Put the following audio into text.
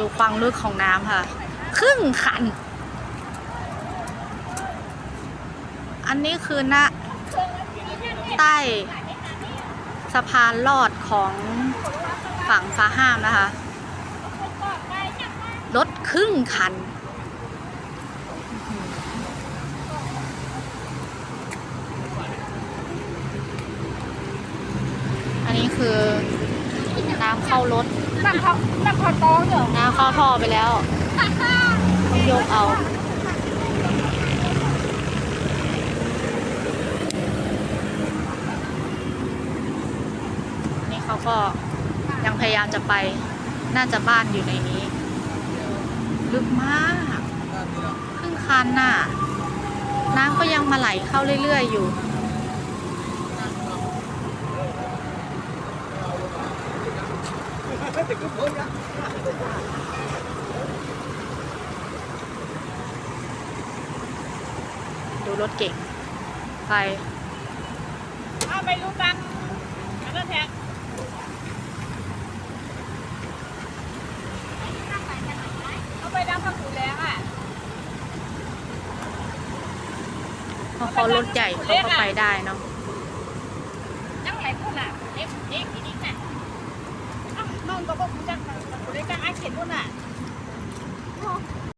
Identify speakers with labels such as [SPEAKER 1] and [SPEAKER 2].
[SPEAKER 1] ดูความลึกของน้ำค่ะ ครึ่งคัน อันนี้คือหน้าใต้สะพานลอดของฝั่งฟ้าห้ามนะคะ รถครึ่งคัน อันนี้คือน้ำเข้ารถ
[SPEAKER 2] นั่งเขานั่งเขาโต๊ะเหรอ
[SPEAKER 1] น้ำเข้าท่อไปแล้วต้องยกเอา นี่เขาก็ยังพยายามจะไป น่าจะบ้านอยู่ในนี้ ลึกมากครึ่งคันน่ะ น้ำก็ยังมาไหลเข้าเรื่อยๆอยู่ ดูรถเก่ง ไป
[SPEAKER 2] เอาไปรู้กันแล้วก็แท็กเอาไปดังพักหูแรงอะ
[SPEAKER 1] เพราะเขารถใหญ่เขาก็ไปได้เนาะ
[SPEAKER 2] นั่งไหนพูดอะเอ็กเอ็กอีนิก น่ะอ้าวน้องก็บอก